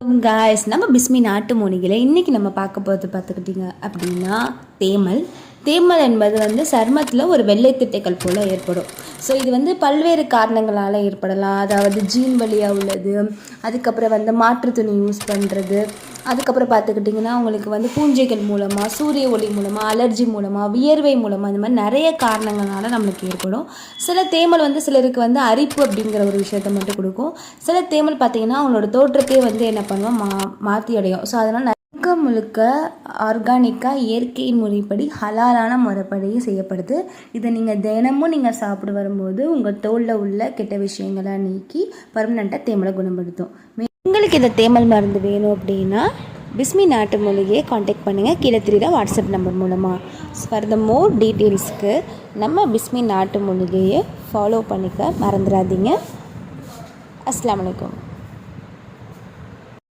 Guys நம்ம பிஸ்மி நாட்டு மூலிகையில் இன்றைக்கி நம்ம பார்க்க போகிறது பார்த்துக்கிட்டிங்க அப்படின்னா தேமல். தேமல் என்பது வந்து சருமத்தில் ஒரு வெள்ளை திட்டைகள் போல் ஏற்படும். ஸோ இது வந்து பல்வேறு காரணங்களால் ஏற்படலாம். அதாவது ஜீன் வழியாக உள்ளது அதுக்கப்புறம் வந்து மாற்று துணி யூஸ் பண்ணுறது அதுக்கப்புறம் பார்த்துக்கிட்டிங்கன்னா உங்களுக்கு வந்து பூஞ்சைகள் மூலமாக சூரிய ஒளி மூலமாக அலர்ஜி மூலமாக வியர்வை மூலமாக இந்த மாதிரி நிறைய காரணங்களால் நம்மளுக்கு ஏற்படும். சில தேமல் வந்து சிலருக்கு வந்து அரிப்பு அப்படிங்கிற ஒரு விஷயத்த மட்டும் கொடுக்கும். சில தேமல் பார்த்தீங்கன்னா அவங்களோட தோற்றத்தையே வந்து என்ன பண்ணுவோம் மா மாற்றி அடையும். ஸோ அதனால் முழுக்க முழுக்க ஆர்கானிக்காக இயற்கை முறைப்படி ஹலாலான முறைப்படி செய்யப்படுது. இதை நீங்கள் தினமும் நீங்கள் சாப்பிட்டு வரும்போது உங்கள் தோலில் உள்ள கெட்ட விஷயங்களை நீக்கி பர்மனெண்ட்டாக தேமலை குணப்படுத்தும். மே- உங்களுக்கு இந்த தேமல் மருந்து வேணும் அப்படின்னா பிஸ்மி நாட்டு மூலிகையை காண்டாக்ட் பண்ணுங்கள் கீழே தெரியுற வாட்ஸ்அப் நம்பர் மூலமாக ஃபார் த மோர் டீட்டெயில்ஸ்க்கு நம்ம பிஸ்மி நாட்டு மூலிகையை ஃபாலோ பண்ணிக்க மறந்துடாதீங்க. அஸ்லாம் வலைக்கம்